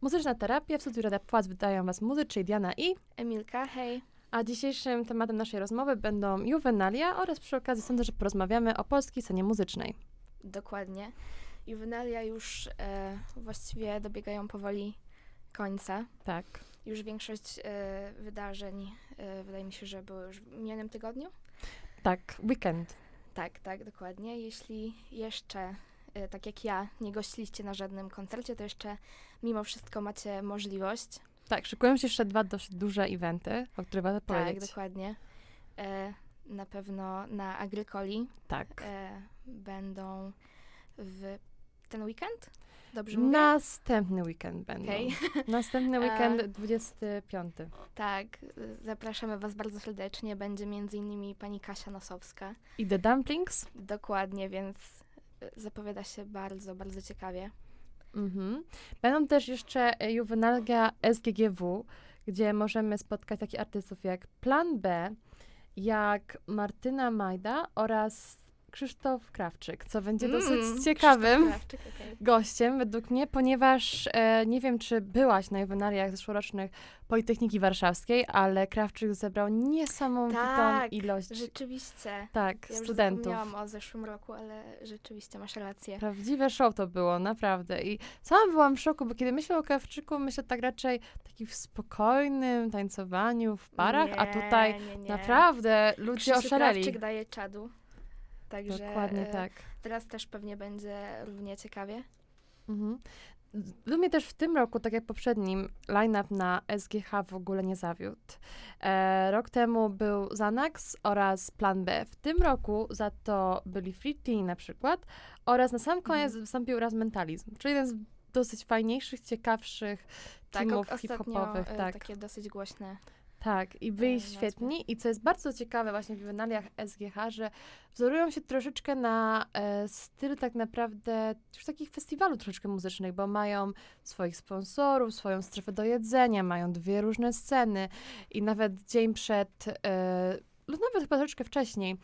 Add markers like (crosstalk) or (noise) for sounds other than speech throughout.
Muzyczna terapia w studiu Rada Płac wydają Was muzy, czyli Diana i... Emilka, hej. A dzisiejszym tematem naszej rozmowy będą juwenalia oraz przy okazji sądzę, że porozmawiamy o polskiej scenie muzycznej. Dokładnie. Juwenalia już e, właściwie dobiegają powoli końca. Tak. Już większość e, wydarzeń, e, wydaje mi się, że było już w minionym tygodniu. Tak, weekend. Tak, tak, dokładnie. Jeśli jeszcze, tak jak ja, nie gościliście na żadnym koncercie, to jeszcze mimo wszystko macie możliwość. Tak, szykują się jeszcze dwa dość duże eventy, o których warto Tak, powiedzieć. dokładnie. E, na pewno na Agrykoli Tak. e, będą w ten weekend? Dobrze mówię? Następny weekend będą. Okej. (laughs) Następny E, weekend 25. Tak, y, zapraszamy Was bardzo serdecznie. Będzie między innymi pani Kasia Nosowska. I The Dumplings. Dokładnie, więc zapowiada się bardzo, bardzo ciekawie. Mhm. Będą też jeszcze juwenalia SGGW, gdzie możemy spotkać takich artystów jak Plan B, jak Martyna Majda oraz Krzysztof Krawczyk, co będzie Mm, dosyć ciekawym Krawczyk, okej. gościem według mnie, ponieważ e, nie wiem, czy byłaś na juwenaliach zeszłorocznych Politechniki Warszawskiej, ale Krawczyk zebrał niesamowitą Tak, ilość Rzeczywiście. tak, Ja studentów. zapomniałam o zeszłym roku, ale rzeczywiście masz rację. Prawdziwe show to było, naprawdę. I sama byłam w szoku, bo kiedy myślę o Krawczyku, myślę tak raczej takim spokojnym tańcowaniu w parach, a Nie, tutaj nie, nie. naprawdę ludzie Krzysiu oszaleli. Krawczyk daje czadu. Także Dokładnie e, tak. teraz też pewnie będzie równie ciekawie. Mhm. Dla mnie też w tym roku, tak jak poprzednim, line-up na SGH w ogóle nie zawiódł. E, rok temu był Xanax oraz Plan B. W tym roku za to byli Tea na przykład oraz na sam koniec Mhm. wystąpił raz Mentalizm, czyli jeden z dosyć fajniejszych, ciekawszych Tak, teamów hip-hopowych. e, Tak. takie dosyć głośne. Tak, i byli nazwy. świetni. I co jest bardzo ciekawe właśnie w juwenaliach SGH, że wzorują się troszeczkę na e, styl tak naprawdę już takich festiwalu troszeczkę muzycznych, bo mają swoich sponsorów, swoją strefę do jedzenia, mają dwie różne sceny i nawet dzień przed, e, lub nawet chyba troszeczkę wcześniej,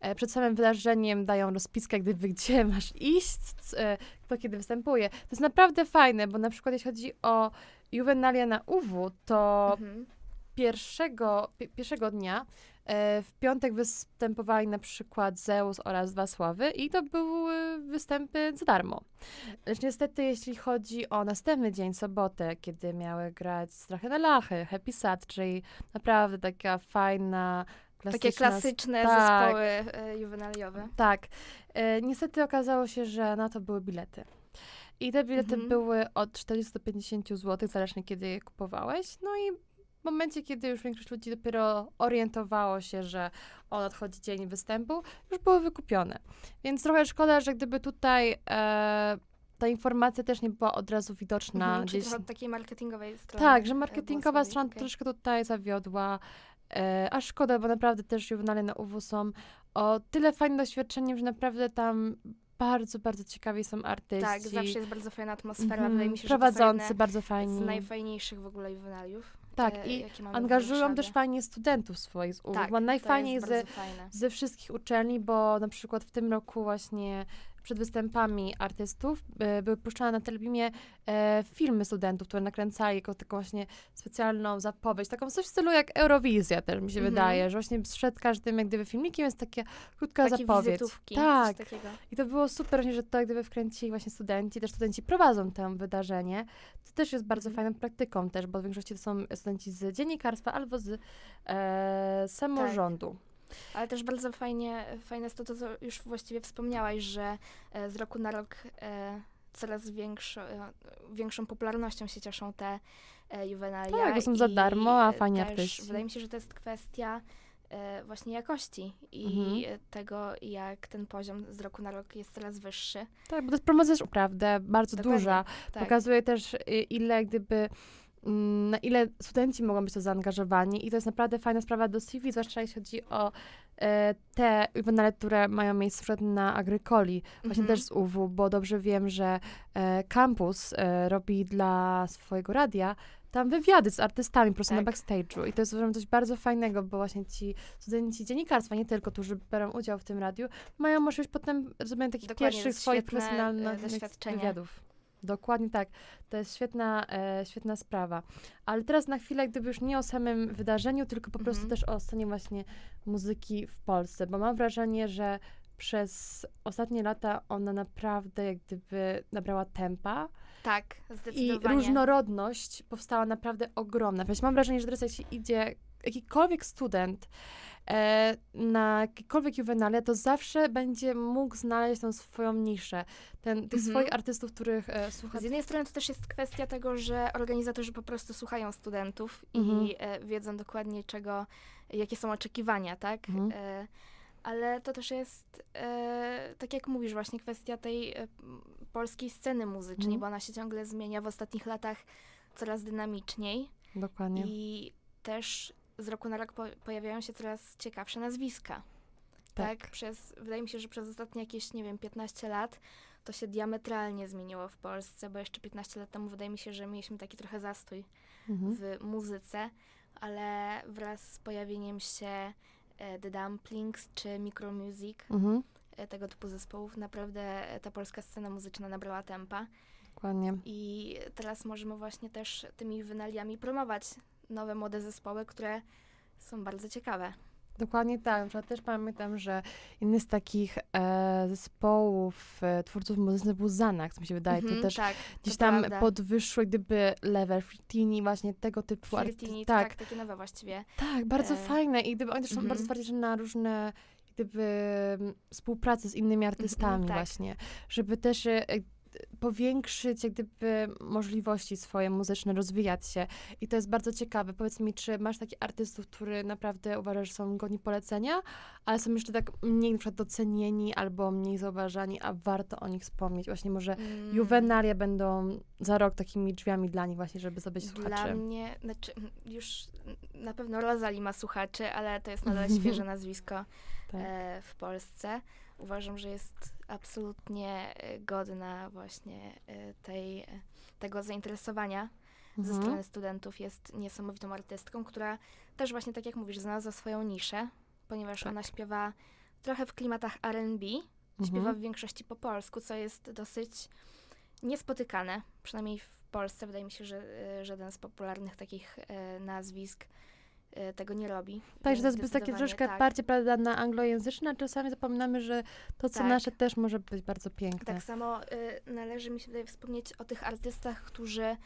e, przed samym wydarzeniem dają rozpiskę, gdyby gdzie (laughs) masz iść, e, kto kiedy występuje. To jest naprawdę fajne, bo na przykład jeśli chodzi o juwenalia na UW, to Mhm. Pierwszego, pi- pierwszego dnia e, w piątek występowali na przykład Zeus oraz Dwa Sławy i to były występy za darmo. Lecz niestety, jeśli chodzi o następny dzień, sobotę, kiedy miały grać Strachy na Lachy, Happy Sad, czyli naprawdę taka fajna, klasyczna... Takie klasyczne tak. zespoły e, juwenaliowe. Tak. E, niestety okazało się, że na to były bilety. I te bilety Mhm. były od 40 do 50 zł, zależnie kiedy je kupowałeś. No i w momencie, kiedy już większość ludzi dopiero orientowało się, że o nadchodzi dzień występu, już były wykupione. Więc trochę szkoda, że gdyby tutaj e, ta informacja też nie była od razu widoczna Mhm, gdzieś. od takiej marketingowej strony. Tak, że e, marketingowa strona okej. troszkę tutaj zawiodła. E, a szkoda, bo naprawdę też juwenalie na UW są o tyle fajnym doświadczeniem, że naprawdę tam bardzo, bardzo ciekawi są artyści. Tak, zawsze jest bardzo fajna atmosfera. Mhm, Wydaje mi się, że Prowadzący to są bardzo fajni. z najfajniejszych w ogóle juwenaliów. Tak, e, i Angażują też fajnie studentów swoich z UW. Tak, najfajniej ze, ze wszystkich uczelni, bo na przykład w tym roku właśnie przed występami artystów e, były puszczane na telebimie e, filmy studentów, które nakręcali jako taką właśnie specjalną zapowiedź, taką coś w stylu jak Eurowizja też mi się Mhm. wydaje, że właśnie przed każdym jak gdyby filmikiem jest taka krótka Takie zapowiedź. tak, i to było super, że to jak gdyby wkręcili właśnie studenci, też studenci prowadzą to wydarzenie. To też jest bardzo Mhm. fajną praktyką też, bo w większości to są studenci z dziennikarstwa albo z e, samorządu. Ale też bardzo fajnie, fajne jest to, to, co już właściwie wspomniałaś, że e, z roku na rok e, coraz większo, e, większą popularnością się cieszą te e, juwenalia. Tak, bo są za i, darmo, a e, fajni też artyści. Wydaje mi się, że to jest kwestia e, właśnie jakości i Mhm. tego, jak ten poziom z roku na rok jest coraz wyższy. Tak, bo to jest promocja też naprawdę bardzo Dokładnie, duża. Tak. Pokazuje też, y, ile gdyby, na ile studenci mogą być to zaangażowani i to jest naprawdę fajna sprawa do CV, zwłaszcza jeśli chodzi o e, te juwenale, które mają miejsce na Agrykoli, właśnie Mhm. też z UW, bo dobrze wiem, że e, kampus e, robi dla swojego radia tam wywiady z artystami po prostu na Tak. backstage'u i to jest uważam coś bardzo fajnego, bo właśnie ci studenci dziennikarstwa, nie tylko, którzy biorą udział w tym radiu, mają możliwość potem zrobienia takich Dokładnie, pierwszych swoich e, profesjonalnych wywiadów. Dokładnie tak. To jest świetna, e, świetna sprawa. Ale teraz na chwilę, gdyby już nie o samym wydarzeniu, tylko po prostu Mhm. też o scenie właśnie muzyki w Polsce, bo mam wrażenie, że przez ostatnie lata ona naprawdę jak gdyby nabrała tempa Tak, i zdecydowanie. różnorodność powstała naprawdę ogromna. Więc mam wrażenie, że teraz jak się idzie jakikolwiek student e, na jakiekolwiek juwenalia, to zawsze będzie mógł znaleźć tą swoją niszę, ten, tych Mhm. swoich artystów, których e, słucha. Z jednej strony to też jest kwestia tego, że organizatorzy po prostu słuchają studentów Mhm. i e, wiedzą dokładnie czego, jakie są oczekiwania, tak? Mhm. E, ale to też jest, e, tak jak mówisz, właśnie kwestia tej e, polskiej sceny muzycznej, Mhm. bo ona się ciągle zmienia w ostatnich latach coraz dynamiczniej Dokładnie. i też z roku na rok po, pojawiają się coraz ciekawsze nazwiska. Tak. Tak. Przez, wydaje mi się, że przez ostatnie jakieś, nie wiem, 15 lat to się diametralnie zmieniło w Polsce, bo jeszcze 15 lat temu wydaje mi się, że mieliśmy taki trochę zastój Mhm. w muzyce, ale wraz z pojawieniem się e, The Dumplings czy Micromusic, Mhm. e, tego typu zespołów, naprawdę e, ta polska scena muzyczna nabrała tempa Dokładnie. i teraz możemy właśnie też tymi wynaliami promować nowe, młode zespoły, które są bardzo ciekawe. Dokładnie tak. Przykład też pamiętam, że jedny z takich e, zespołów e, twórców muzycznych był Xanax, mi się wydaje. Mhm, to też tak, gdzieś to tam prawda. gdyby level, Fritini, właśnie tego typu artysty. tak. Tak, takie nowe właściwie. tak, bardzo E, fajne. I gdyby oni też są mhm. bardzo twardzi na różne gdyby mm, współpracę z innymi artystami tak. właśnie, żeby też e, powiększyć jak gdyby możliwości swoje muzyczne, rozwijać się. I to jest bardzo ciekawe. Powiedz mi, czy masz takich artystów, którzy naprawdę uważasz, że są godni polecenia, ale są jeszcze tak mniej na przykład docenieni albo mniej zauważani, a warto o nich wspomnieć. Właśnie może Mm, juwenalia będą za rok takimi drzwiami dla nich właśnie, żeby zdobyć Dla słuchaczy. mnie, znaczy już na pewno Rozali ma słuchaczy, ale to jest nadal świeże (laughs) nazwisko Tak. e, w Polsce. Uważam, że jest absolutnie e, godna właśnie e, tej, e, tego zainteresowania ze Mhm. strony studentów. Jest niesamowitą artystką, która też właśnie, tak jak mówisz, znalazła swoją niszę, ponieważ Tak. ona śpiewa trochę w klimatach R&B, śpiewa Mhm. w większości po polsku, co jest dosyć niespotykane, przynajmniej w Polsce. Wydaje mi się, że żaden z popularnych takich nazwisk tego nie robi. Tak, że to jest takie troszeczkę tak. bardziej prawda, na anglojęzyczne, a czasami zapominamy, że to, co Tak. nasze też może być bardzo piękne. Tak samo y, należy mi się wydaje wspomnieć o tych artystach, którzy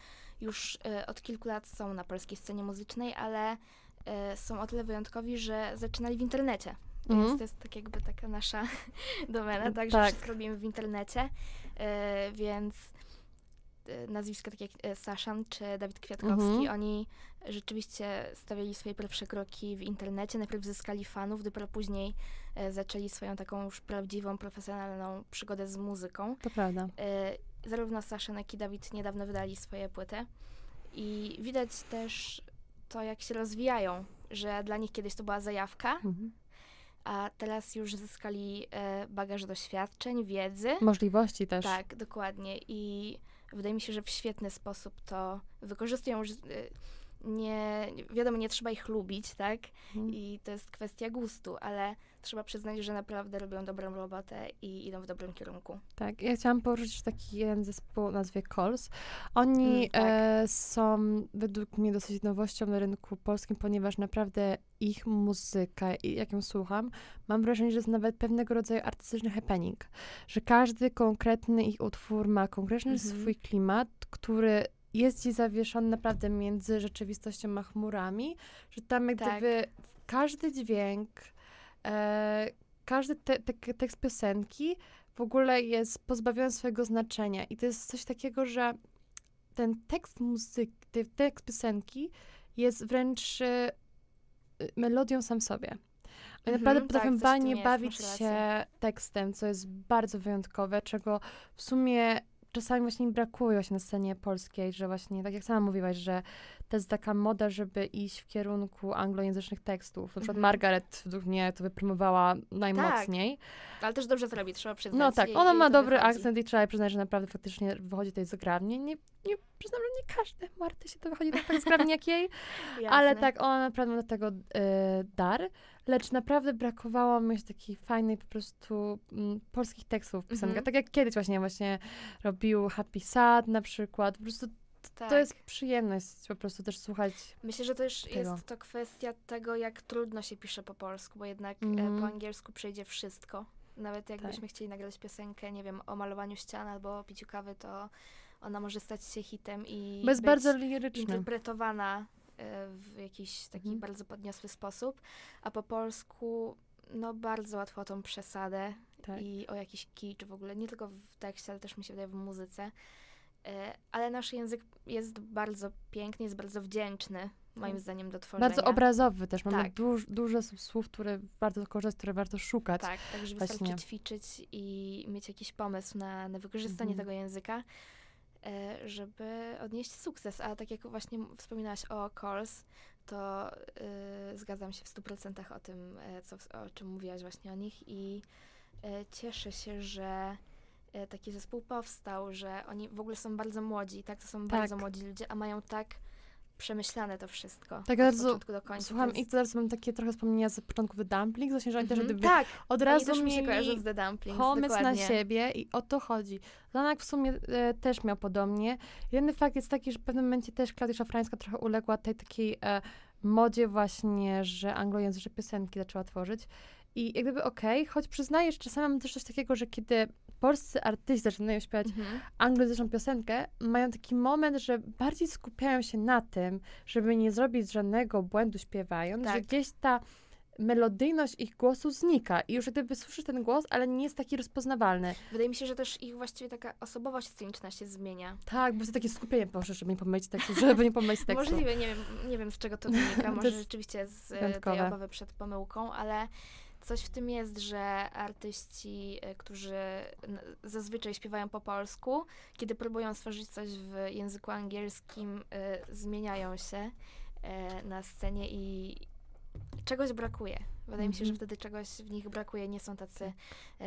już y, od kilku lat są na polskiej scenie muzycznej, ale y, są o tyle wyjątkowi, że zaczynali w internecie. Więc to jest tak jakby taka nasza (laughs) domena, tak, że Tak. wszystko robimy w internecie, więc nazwiska takie jak y, Saszan czy Dawid Kwiatkowski, Mhm. oni rzeczywiście stawiali swoje pierwsze kroki w internecie, najpierw zyskali fanów, dopiero później e, zaczęli swoją taką już prawdziwą, profesjonalną przygodę z muzyką. To prawda. E, Zarówno Sasza, jak i Dawid niedawno wydali swoje płyty i widać też to, jak się rozwijają, że dla nich kiedyś to była zajawka, Mhm. a teraz już zyskali e, bagaż doświadczeń, wiedzy. Możliwości też. Tak, dokładnie. I wydaje mi się, że w świetny sposób to wykorzystują. Y, nie, wiadomo, nie trzeba ich lubić, tak? Mhm. I to jest kwestia gustu, ale trzeba przyznać, że naprawdę robią dobrą robotę i idą w dobrym kierunku. Tak, ja chciałam poruszyć taki jeden zespół o nazwie Cols. Oni Mm, tak. e, są według mnie dosyć nowością na rynku polskim, ponieważ naprawdę ich muzyka, jak ją słucham, mam wrażenie, że jest nawet pewnego rodzaju artystyczny happening. Że każdy konkretny ich utwór ma konkretny Mhm. swój klimat, który jest gdzieś zawieszony naprawdę między rzeczywistością a chmurami, że tam jak Tak. gdyby każdy dźwięk, e, każdy te, te, tekst piosenki w ogóle jest pozbawiony swojego znaczenia. I to jest coś takiego, że ten tekst muzyki, ten tekst piosenki jest wręcz e, melodią sam w sobie. Oni Mhm, naprawdę tak, potrafią jest, bawić się tekstem, co jest bardzo wyjątkowe, czego w sumie czasami właśnie mi brakuje właśnie na scenie polskiej, że właśnie, tak jak sama mówiłaś, że to jest taka moda, żeby iść w kierunku anglojęzycznych tekstów. Na przykład Mhm. Margaret według mnie to wypromowała najmocniej. Ale też dobrze zrobi, trzeba przyznać. No tak, ona ma to dobry wychodzi. akcent i trzeba przyznać, że naprawdę faktycznie wychodzi tutaj zgrabnie. Nie, nie, przyznam, że nie każdy Marty się to wychodzi tak, tak zgrabnie jak jej, (laughs) ale tak, ona naprawdę ma do tego e, dar. Lecz naprawdę brakowało mi takiej fajnej po prostu mm, polskich tekstów w piosenkach. Mhm. Tak jak kiedyś właśnie właśnie robił Happy Sad na przykład. Po prostu tak. to jest przyjemność po prostu też słuchać. Myślę, że też tego. jest to kwestia tego, jak trudno się pisze po polsku, bo jednak Mhm. e, po angielsku przejdzie wszystko. Nawet jakbyśmy Tak. chcieli nagrać piosenkę, nie wiem, o malowaniu ścian albo o piciu kawy, to ona może stać się hitem i jest być bardzo interpretowana e, w jakiś taki Mhm. bardzo podniosły sposób, a po polsku no bardzo łatwo o tą przesadę Tak. i o jakiś kicz w ogóle, nie tylko w tekście, ale też mi się wydaje w muzyce. E, Ale nasz język jest bardzo piękny, jest bardzo wdzięczny, moim Tak. zdaniem, do tworzenia. Bardzo obrazowy też. Mamy Tak. duż, dużo słów, które warto korzystać, które warto szukać. Tak, także Właśnie. wystarczy ćwiczyć i mieć jakiś pomysł na, na wykorzystanie Mhm. tego języka, e, żeby odnieść sukces. A tak jak właśnie wspominałaś o calls, to y, zgadzam się w 100% o tym, co, o czym mówiłaś właśnie o nich i e, cieszę się, że taki zespół powstał, że oni w ogóle są bardzo młodzi, tak? To są Tak. bardzo młodzi ludzie, a mają tak przemyślane to wszystko. Tak od bardzo początku do końca. Słucham jest- ich, teraz mam takie trochę wspomnienia z początku The Dumplings, właśnie, że oni też Mhm, gdyby tak, od oni razu też mi się mieli The Dumplings, pomysł dokładnie. na siebie i o to chodzi. Zanak w sumie e, też miał podobnie. Jedyny fakt jest taki, że w pewnym momencie też Klaudia Szafrańska trochę uległa tej takiej e, modzie właśnie, że anglojęzyczne piosenki zaczęła tworzyć. I jak gdyby okej, choć przyznaję, że czasami mam też coś takiego, że kiedy polscy artyści zaczynają śpiewać Mhm. anglojęzyczną piosenkę, mają taki moment, że bardziej skupiają się na tym, żeby nie zrobić żadnego błędu śpiewając, że Tak. gdzieś ta melodyjność ich głosu znika i już gdyby słyszysz ten głos, ale nie jest taki rozpoznawalny. Wydaje mi się, że też ich właściwie taka osobowość sceniczna się zmienia. Tak, bo jest takie skupienie, proszę, żeby nie pomylić tekstu, żeby nie pomylić tekstu. Możliwe, nie wiem, nie wiem z czego to wynika, (laughs) To może jest rzeczywiście z e, tej obawy przed pomyłką, ale coś w tym jest, że artyści, e, którzy zazwyczaj śpiewają po polsku, kiedy próbują stworzyć coś w języku angielskim, e, zmieniają się e, na scenie i czegoś brakuje. Wydaje mi się, że Mhm. wtedy czegoś w nich brakuje, nie są tacy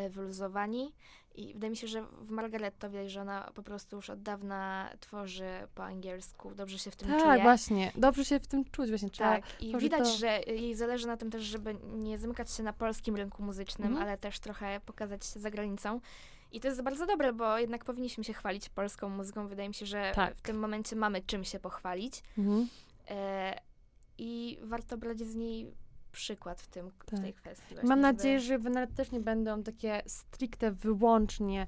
wyluzowani. I wydaje mi się, że w Margaretto widać, że ona po prostu już od dawna tworzy po angielsku, dobrze się w tym Tak, czuje. właśnie. Dobrze się w tym czuć, właśnie trzeba. Tak, i widać, to- że jej zależy na tym też, żeby nie zamykać się na polskim rynku muzycznym, Mhm. ale też trochę pokazać się za granicą. I to jest bardzo dobre, bo jednak powinniśmy się chwalić polską muzyką. Wydaje mi się, że Tak. w tym momencie mamy czym się pochwalić. Mhm. E, I warto brać z niej przykład w, tym, w Tak. tej kwestii. Właśnie, Mam żeby- nadzieję, że nawet też nie będą takie stricte wyłącznie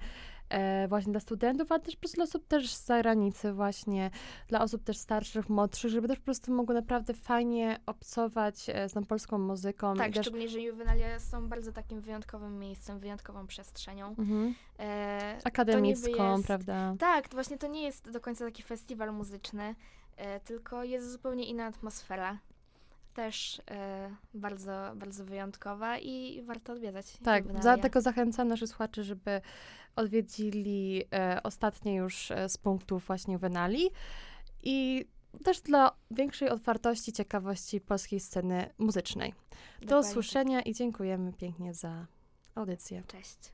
e, właśnie dla studentów, ale też po prostu dla osób też z zagranicy właśnie, dla osób też starszych, młodszych, żeby też po prostu mogły naprawdę fajnie obcować e, z tą polską muzyką. Tak, też, szczególnie, że juwenalia są bardzo takim wyjątkowym miejscem, wyjątkową przestrzenią. mhm, E, akademicką, jest- prawda? Tak, to właśnie to nie jest do końca taki festiwal muzyczny, e, tylko jest zupełnie inna atmosfera. Też e, bardzo, bardzo wyjątkowa i warto odwiedzać. Tak, dlatego zachęcam naszych słuchaczy, żeby odwiedzili e, ostatnie już e, z punktów właśnie Juvenali i też dla większej otwartości, ciekawości polskiej sceny muzycznej. Do Dokładnie tak. usłyszenia i dziękujemy pięknie za audycję. Cześć.